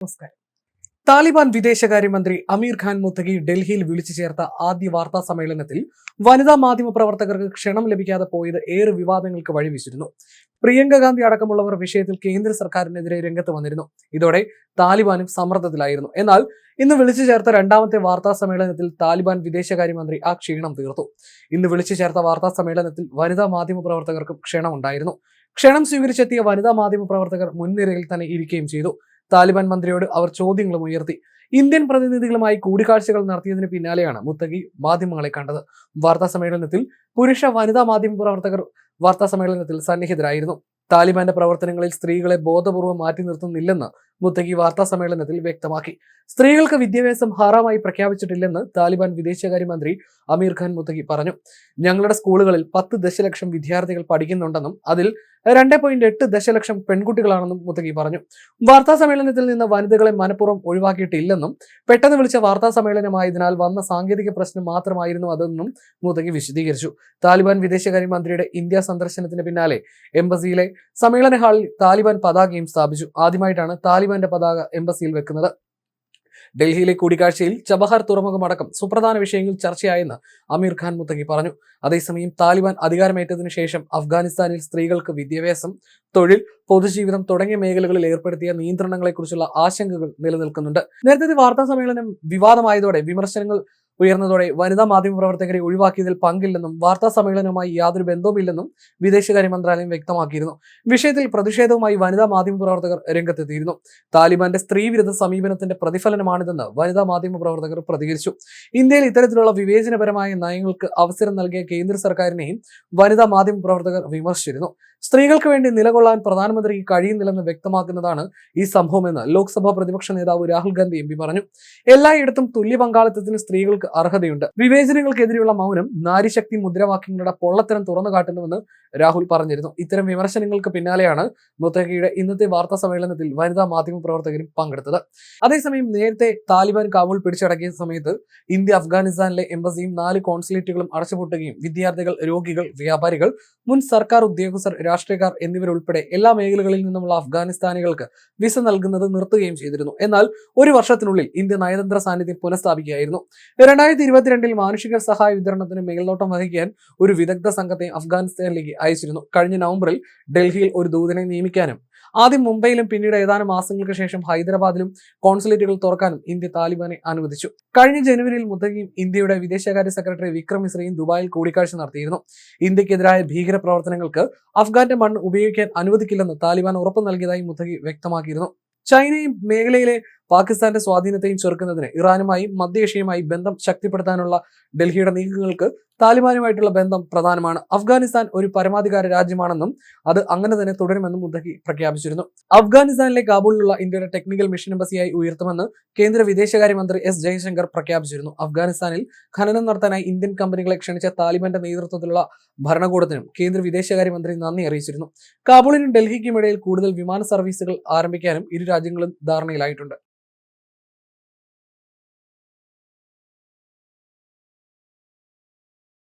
നമസ്കാരം. താലിബാൻ വിദേശകാര്യമന്ത്രി അമീർ ഖാൻ മുത്തഖി ഡൽഹിയിൽ വിളിച്ചു ചേർത്ത ആദ്യ വാർത്താ സമ്മേളനത്തിൽ വനിതാ മാധ്യമ പ്രവർത്തകർക്ക് ക്ഷണം ലഭിക്കാതെ പോയത് ഏറെ വിവാദങ്ങൾക്ക് വഴിവെച്ചിരുന്നു. പ്രിയങ്ക ഗാന്ധി അടക്കമുള്ളവർ വിഷയത്തിൽ കേന്ദ്ര സർക്കാരിനെതിരെ രംഗത്ത് വന്നിരുന്നു. ഇതോടെ താലിബാനും സമ്മർദ്ദത്തിലായിരുന്നു. എന്നാൽ ഇന്ന് വിളിച്ചു ചേർത്ത രണ്ടാമത്തെ വാർത്താ സമ്മേളനത്തിൽ താലിബാൻ വിദേശകാര്യമന്ത്രി ആ ക്ഷീണം തീർത്തു. ഇന്ന് വിളിച്ചു ചേർത്ത വാർത്താ സമ്മേളനത്തിൽ വനിതാ മാധ്യമ പ്രവർത്തകർക്കും ക്ഷണമുണ്ടായിരുന്നു. ക്ഷണം സ്വീകരിച്ചെത്തിയ വനിതാ മാധ്യമ പ്രവർത്തകർ മുൻനിരയിൽ തന്നെ ഇരിക്കുകയും ചെയ്തു. താലിബാൻ മന്ത്രിയോട് അവർ ചോദ്യങ്ങളും ഉയർത്തി. ഇന്ത്യൻ പ്രതിനിധികളുമായി കൂടിക്കാഴ്ചകൾ നടത്തിയതിന് പിന്നാലെയാണ് മുത്തഖി മാധ്യമങ്ങളെ കണ്ടത്. വാർത്താ സമ്മേളനത്തിൽ പുരുഷ വനിതാ മാധ്യമ പ്രവർത്തകർ വാർത്താ സമ്മേളനത്തിൽ സന്നിഹിതരായിരുന്നു. താലിബാന്റെ പ്രവർത്തനങ്ങളിൽ സ്ത്രീകളെ ബോധപൂർവം മാറ്റി നിർത്തുന്നില്ലെന്ന് മുത്തഖി വാർത്താ സമ്മേളനത്തിൽ വ്യക്തമാക്കി. സ്ത്രീകൾക്ക് വിദ്യാഭ്യാസം ഹാറാമായി പ്രഖ്യാപിച്ചിട്ടില്ലെന്ന് താലിബാൻ വിദേശകാര്യമന്ത്രി അമീർ ഖാൻ മുത്തഖി പറഞ്ഞു. ഞങ്ങളുടെ സ്കൂളുകളിൽ പത്ത് ദശലക്ഷം വിദ്യാർത്ഥികൾ പഠിക്കുന്നുണ്ടെന്നും അതിൽ രണ്ട് പോയിന്റ് എട്ട് ദശലക്ഷം പെൺകുട്ടികളാണെന്നും മുത്തഖി പറഞ്ഞു. വാർത്താ സമ്മേളനത്തിൽ നിന്ന് വനിതകളെ മനഃപൂർവം ഒഴിവാക്കിയിട്ടില്ലെന്നും പെട്ടെന്ന് വിളിച്ച വാർത്താ സമ്മേളനമായതിനാൽ വന്ന സാങ്കേതിക പ്രശ്നം മാത്രമായിരുന്നു അതെന്നും മുത്തഖി വിശദീകരിച്ചു. താലിബാൻ വിദേശകാര്യമന്ത്രിയുടെ ഇന്ത്യ സന്ദർശനത്തിന് പിന്നാലെ എംബസിയിലെ സമ്മേളന ഹാളിൽ താലിബാൻ പതാകയും സ്ഥാപിച്ചു. ആദ്യമായിട്ടാണ് താലിബാന്റെ പതാക എംബസിയിൽ വെക്കുന്നത്. ഡൽഹിയിലെ കൂടിക്കാഴ്ചയിൽ ചബഹാർ തുറമുഖമടക്കം സുപ്രധാന വിഷയങ്ങൾ ചർച്ചയായെന്ന് അമീർ ഖാൻ മുത്തങ്ങി പറഞ്ഞു. അതേസമയം താലിബാൻ അധികാരമേറ്റതിനു ശേഷം അഫ്ഗാനിസ്ഥാനിൽ സ്ത്രീകൾക്ക് വിദ്യാഭ്യാസം തൊഴിൽ പൊതുജീവിതം തുടങ്ങിയ മേഖലകളിൽ ഏർപ്പെടുത്തിയ നിയന്ത്രണങ്ങളെക്കുറിച്ചുള്ള ആശങ്കകൾ നിലനിൽക്കുന്നുണ്ട്. നേരത്തെ വാർത്താ സമ്മേളനം വിവാദമായതോടെ വിമർശനങ്ങൾ ഉയർന്നതോടെ വനിതാ മാധ്യമ പ്രവർത്തകരെ ഒഴിവാക്കിയതിൽ പങ്കില്ലെന്നും വാർത്താ സമ്മേളനവുമായി യാതൊരു ബന്ധവുമില്ലെന്നും വിദേശകാര്യ മന്ത്രാലയം വ്യക്തമാക്കിയിരുന്നു. വിഷയത്തിൽ പ്രതിഷേധവുമായി വനിതാ മാധ്യമ പ്രവർത്തകർ രംഗത്തെത്തിയിരുന്നു. താലിബാന്റെ സ്ത്രീവിരുദ്ധ സമീപനത്തിന്റെ പ്രതിഫലനമാണിതെന്ന് വനിതാ മാധ്യമ പ്രവർത്തകർ പ്രതികരിച്ചു. ഇന്ത്യയിൽ ഇത്തരത്തിലുള്ള വിവേചനപരമായ നയങ്ങൾക്ക് അവസരം നൽകിയ കേന്ദ്ര സർക്കാരിനെയും വനിതാ മാധ്യമ പ്രവർത്തകർ വിമർശിച്ചിരുന്നു. സ്ത്രീകൾക്ക് വേണ്ടി നിലകൊള്ളാൻ പ്രധാനമന്ത്രിക്ക് കഴിയുന്നില്ലെന്ന് വ്യക്തമാക്കുന്നതാണ് ഈ സംഭവമെന്ന് ലോക്സഭാ പ്രതിപക്ഷ നേതാവ് രാഹുൽ ഗാന്ധി എം പറഞ്ഞു. എല്ലായിടത്തും തുല്യ പങ്കാളിത്തത്തിന് സ്ത്രീകൾക്ക് അർഹതയുണ്ട്. വിവേചനങ്ങൾക്കെതിരെയുള്ള മൗനം നാരിശക്തി മുദ്രാവാക്യങ്ങളുടെ പൊള്ളത്തരം തുറന്നു കാട്ടുന്നുവെന്ന് രാഹുൽ പറഞ്ഞിരുന്നു. ഇത്തരം വിമർശനങ്ങൾക്ക് പിന്നാലെയാണ് മുത്തഖയുടെ ഇന്നത്തെ വാർത്താ സമ്മേളനത്തിൽ വനിതാ മാധ്യമ പ്രവർത്തകരും പങ്കെടുത്തത്. അതേസമയം നേരത്തെ താലിബാൻ കാബൂൾ പിടിച്ചടക്കിയ സമയത്ത് ഇന്ത്യ അഫ്ഗാനിസ്ഥാനിലെ എംബസിയും നാല് കോൺസുലേറ്റുകളും അടച്ചുപൂട്ടുകയും വിദ്യാർത്ഥികൾ രോഗികൾ വ്യാപാരികൾ മുൻ സർക്കാർ ഉദ്യോഗസ്ഥർ രാഷ്ട്രീയക്കാർ എന്നിവരുൾപ്പെടെ എല്ലാ മേഖലകളിൽ നിന്നുമുള്ള അഫ്ഗാനിസ്ഥാനികൾക്ക് വിസ നൽകുന്നത് നിർത്തുകയും ചെയ്തിരുന്നു. എന്നാൽ ഒരു വർഷത്തിനുള്ളിൽ ഇന്ത്യ നയതന്ത്ര സാന്നിധ്യം പുനഃസ്ഥാപിക്കുകയായിരുന്നു. രണ്ടായിരത്തി ഇരുപത്തിരണ്ടിൽ മാനുഷിക സഹായ വിതരണത്തിന് മേൽനോട്ടം വഹിക്കാൻ ഒരു വിദഗ്ധ സംഘത്തെ അഫ്ഗാനിസ്ഥാനിലേക്ക് അയച്ചിരുന്നു. കഴിഞ്ഞ നവംബറിൽ ഡൽഹിയിൽ ഒരു ദൂതനെ നിയമിക്കാനും ആദ്യം മുംബൈയിലും പിന്നീട് ഏതാനും മാസങ്ങൾക്ക് ശേഷം ഹൈദരാബാദിലും കോൺസുലേറ്റുകൾ തുറക്കാനും ഇന്ത്യ താലിബാനെ അനുവദിച്ചു. കഴിഞ്ഞ ജനുവരിയിൽ മുത്തഖിയും ഇന്ത്യയുടെ വിദേശകാര്യ സെക്രട്ടറി വിക്രം മിശ്രയും ദുബായിൽ കൂടിക്കാഴ്ച നടത്തിയിരുന്നു. ഇന്ത്യക്കെതിരായ ഭീകര പ്രവർത്തനങ്ങൾക്ക് അഫ്ഗാന്റെ മണ്ണ് ഉപയോഗിക്കാൻ അനുവദിക്കില്ലെന്ന് താലിബാൻ ഉറപ്പു നൽകിയതായി മുത്തഖി വ്യക്തമാക്കിയിരുന്നു. ചൈനയും മേഖലയിലെ പാകിസ്ഥാന്റെ സ്വാധീനത്തെയും ചെറുക്കുന്നതിന് ഇറാനുമായും മധ്യേഷ്യയുമായി ബന്ധം ശക്തിപ്പെടുത്താനുള്ള ഡൽഹിയുടെ നീക്കങ്ങൾക്ക് താലിബാനുമായിട്ടുള്ള ബന്ധം പ്രധാനമാണ്. അഫ്ഗാനിസ്ഥാൻ ഒരു പരമാധികാര രാജ്യമാണെന്നും അത് അങ്ങനെ തന്നെ തുടരുമെന്നും മുദ്ദഹി പ്രഖ്യാപിച്ചിരുന്നു. അഫ്ഗാനിസ്ഥാനിലെ കാബൂളിലുള്ള ഇന്ത്യയുടെ ടെക്നിക്കൽ മിഷൻ എംബസിയായി ഉയർത്തുമെന്ന് കേന്ദ്ര വിദേശകാര്യമന്ത്രി എസ് ജയശങ്കർ പ്രഖ്യാപിച്ചിരുന്നു. അഫ്ഗാനിസ്ഥാനിൽ ഖനനം നടത്താനായി ഇന്ത്യൻ കമ്പനികളെ ക്ഷണിച്ച താലിബാന്റെ നേതൃത്വത്തിലുള്ള ഭരണകൂടത്തിനും കേന്ദ്ര വിദേശകാര്യമന്ത്രി നന്ദി അറിയിച്ചിരുന്നു. കാബൂളിനും ഡൽഹിക്കും ഇടയിൽ കൂടുതൽ വിമാന സർവീസുകൾ ആരംഭിക്കാനും ഇരു രാജ്യങ്ങളും ധാരണയിലായിട്ടുണ്ട്.